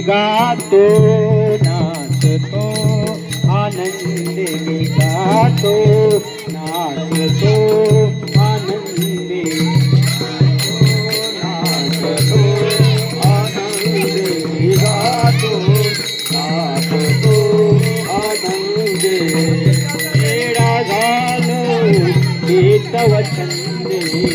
गातो नाचतो आनंदी गातो नाचतो आनंदी नाचतो आनंदी मी गातो नाचतो आनंदी वेळा झालो गीतव छंदी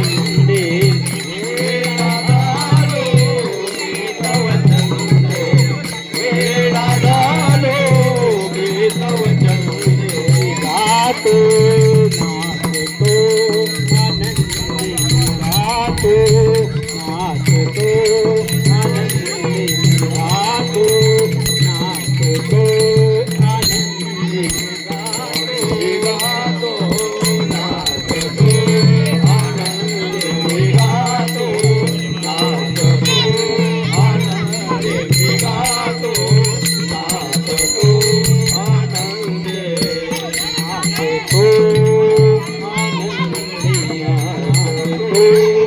Música